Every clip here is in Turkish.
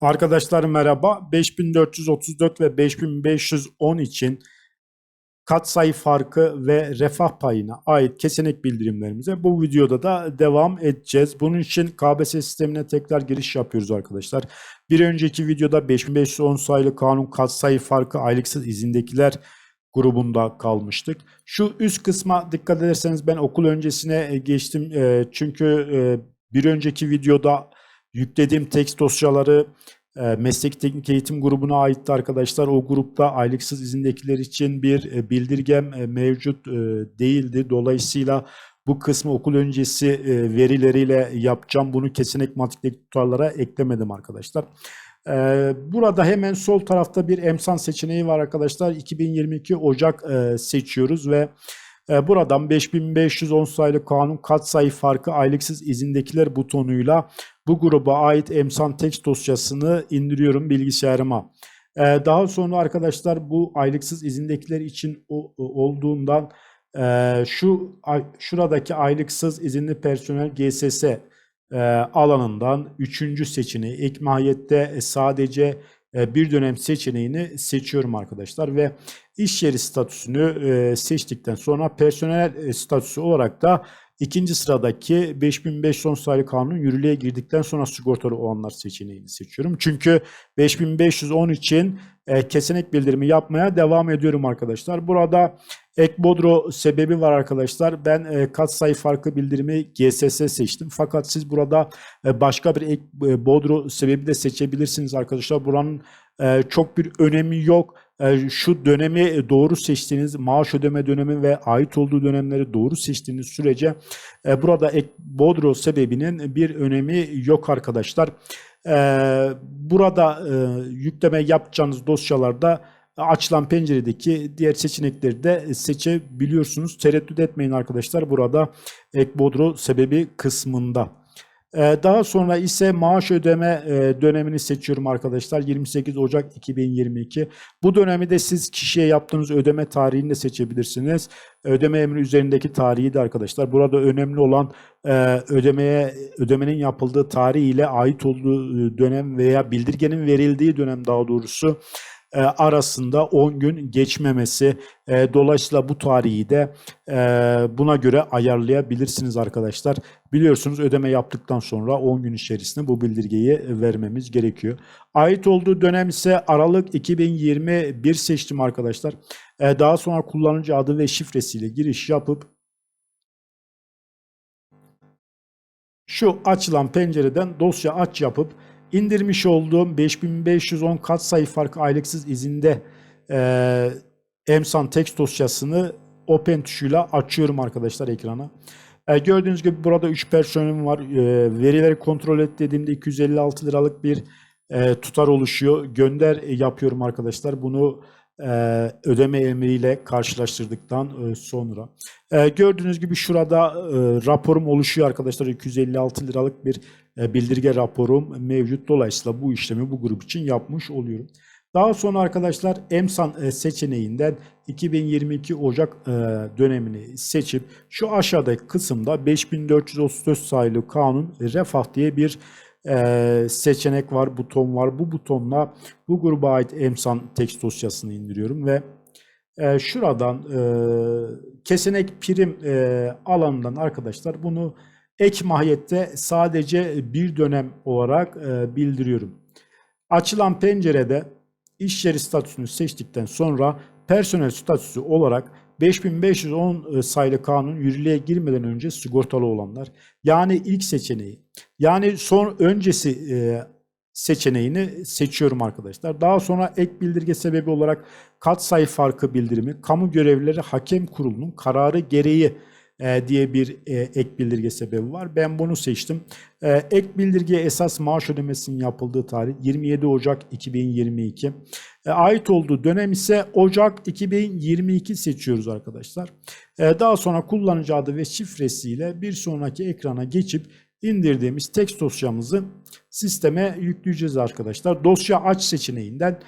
Arkadaşlar merhaba. 5434 ve 5510 için katsayı farkı ve refah payına ait kesenek bildirimlerimize bu videoda da devam edeceğiz. Bunun için KBS sistemine tekrar giriş yapıyoruz arkadaşlar. Bir önceki videoda 5510 sayılı kanun katsayı farkı aylıksız izindekiler grubunda kalmıştık. Şu üst kısma dikkat ederseniz ben okul öncesine e, geçtim. E, Çünkü e, bir önceki videoda yüklediğim tekst dosyaları e, meslek teknik eğitim grubuna aitti arkadaşlar. O grupta aylıksız izindekiler için bir e, bildirgem e, mevcut değildi. Dolayısıyla bu kısmı okul öncesi verileriyle yapacağım. Bunu kesinlik matematik tutarlara eklemedim arkadaşlar. Burada hemen sol tarafta bir emsan seçeneği var arkadaşlar. 2022 Ocak seçiyoruz ve buradan 5510 sayılı kanun katsayı farkı aylıksız izindekiler butonuyla bu gruba ait emsan text dosyasını indiriyorum bilgisayarıma. Ee, daha sonra arkadaşlar bu aylıksız izindekiler için olduğundan e, şu şuradaki aylıksız izinli personel GSS e, alanından üçüncü seçeneği ek mahiyette sadece bir dönem seçeneğini seçiyorum arkadaşlar ve iş yeri statüsünü e, seçtikten sonra personel e, statüsü olarak da İkinci sıradaki 5510 sayılı kanun yürürlüğe girdikten sonra sigortalı olanlar seçeneğini seçiyorum. Çünkü 5510 için e, kesenek bildirimi yapmaya devam ediyorum arkadaşlar. Burada ek bodro sebebi var arkadaşlar. Ben e, katsayı farkı bildirimi GSS seçtim. Fakat siz burada e, başka bir ek e, bodro sebebi de seçebilirsiniz arkadaşlar. Buranın e, çok bir önemi yok. E, şu dönemi doğru seçtiğiniz maaş ödeme dönemi ve ait olduğu dönemleri doğru seçtiğiniz sürece e, burada bodro sebebinin bir önemi yok arkadaşlar. E, burada e, yükleme yapacağınız dosyalarda açılan penceredeki diğer seçenekleri de seçebiliyorsunuz. Tereddüt etmeyin arkadaşlar burada ek bodro sebebi kısmında. Ee, Daha sonra ise maaş ödeme e, dönemini seçiyorum arkadaşlar. 28 Ocak 2022. Bu dönemi de siz kişiye yaptığınız ödeme tarihini de seçebilirsiniz. Ödeme emri üzerindeki tarihi de arkadaşlar. Burada önemli olan e, ödemeye ödemenin yapıldığı tarih ile ait olduğu e, dönem veya bildirgenin verildiği dönem daha doğrusu e, arasında 10 gün geçmemesi. E, dolayısıyla bu tarihi de e, buna göre ayarlayabilirsiniz arkadaşlar. Biliyorsunuz ödeme yaptıktan sonra 10 gün içerisinde bu bildirgeyi vermemiz gerekiyor. Ait olduğu dönem ise Aralık 2021 seçtim arkadaşlar. Daha sonra kullanıcı adı ve şifresiyle giriş yapıp şu açılan pencereden dosya aç yapıp indirmiş olduğum 5510 katsayı farkı aylıksız izinde e, emsan text dosyasını open tuşuyla açıyorum arkadaşlar ekrana. E, gördüğünüz gibi burada 3 personelim var. E, verileri kontrol et dediğimde 256 liralık bir e, tutar oluşuyor. Gönder yapıyorum arkadaşlar. Bunu e, ödeme emriyle karşılaştırdıktan e, sonra. E, gördüğünüz gibi şurada raporum oluşuyor arkadaşlar. 256 liralık bir bildirge raporum mevcut. Dolayısıyla bu işlemi bu grup için yapmış oluyorum. Daha sonra arkadaşlar EMSAN seçeneğinden 2022 Ocak dönemini seçip şu aşağıdaki kısımda 5434 sayılı kanun refah diye bir e, seçenek var, buton var. Bu butonla bu gruba ait EMSAN text dosyasını indiriyorum ve e, şuradan e, kesenek prim e, alanından arkadaşlar bunu ek mahiyette sadece bir dönem olarak e, bildiriyorum. Açılan pencerede iş yeri statüsünü seçtikten sonra personel statüsü olarak 5510 sayılı kanun yürürlüğe girmeden önce sigortalı olanlar yani ilk seçeneği yani son öncesi e, seçeneğini seçiyorum arkadaşlar. Daha sonra ek bildirge sebebi olarak katsayı farkı bildirimi kamu görevlileri hakem kurulunun kararı gereği e, diye bir e, ek bildirge sebebi var. Ben bunu seçtim. E, ek bildirgeye esas maaş ödemesinin yapıldığı tarih 27 Ocak 2022. E, ait olduğu dönem ise Ocak 2022 seçiyoruz arkadaşlar. Daha sonra kullanıcı adı ve şifresiyle bir sonraki ekrana geçip indirdiğimiz text dosyamızı sisteme yükleyeceğiz arkadaşlar. Dosya aç seçeneğinden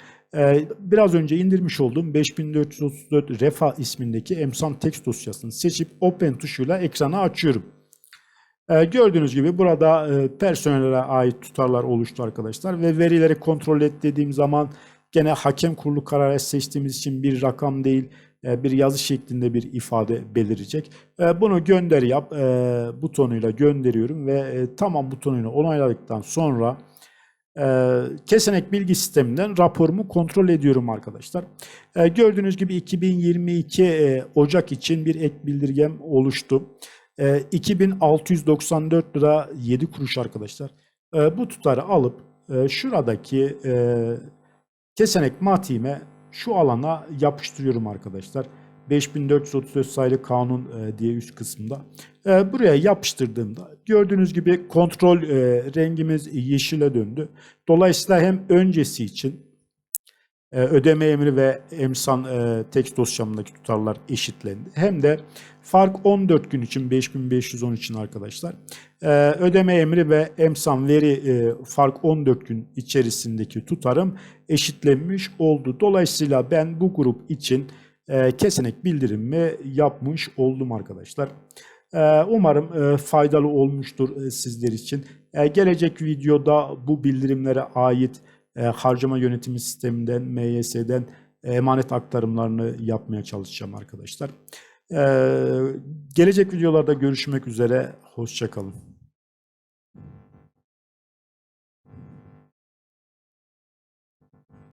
biraz önce indirmiş olduğum 5434 Refa ismindeki emsan text dosyasını seçip Open tuşuyla ekranı açıyorum. E, gördüğünüz gibi burada e, personele ait tutarlar oluştu arkadaşlar ve verileri kontrol et dediğim zaman gene hakem kurulu kararı seçtiğimiz için bir rakam değil e, bir yazı şeklinde bir ifade belirecek. E, bunu gönder yap butonuyla gönderiyorum ve tamam butonuyla onayladıktan sonra e, kesenek bilgi sisteminden raporumu kontrol ediyorum arkadaşlar. E, gördüğünüz gibi 2022 e, Ocak için bir ek bildirgem oluştu. E, 2694 lira 7 kuruş arkadaşlar. E, bu tutarı alıp e, şuradaki e, kesenek matiğime şu alana yapıştırıyorum arkadaşlar. 5434 sayılı kanun e, diye üst kısımda. E, buraya yapıştırdığımda gördüğünüz gibi kontrol e, rengimiz yeşile döndü. Dolayısıyla hem öncesi için ödeme emri ve emsan tekst dosyamdaki tutarlar eşitlendi. Hem de fark 14 gün için 5510 için arkadaşlar. Ödeme emri ve emsan veri fark 14 gün içerisindeki tutarım eşitlenmiş oldu. Dolayısıyla ben bu grup için e, kesenek bildirimimi yapmış oldum arkadaşlar. E, umarım e, faydalı olmuştur e, sizler için. E, gelecek videoda bu bildirimlere ait e, harcama yönetimi sisteminden, MYS'den emanet aktarımlarını yapmaya çalışacağım arkadaşlar. Gelecek videolarda görüşmek üzere. Hoşçakalın.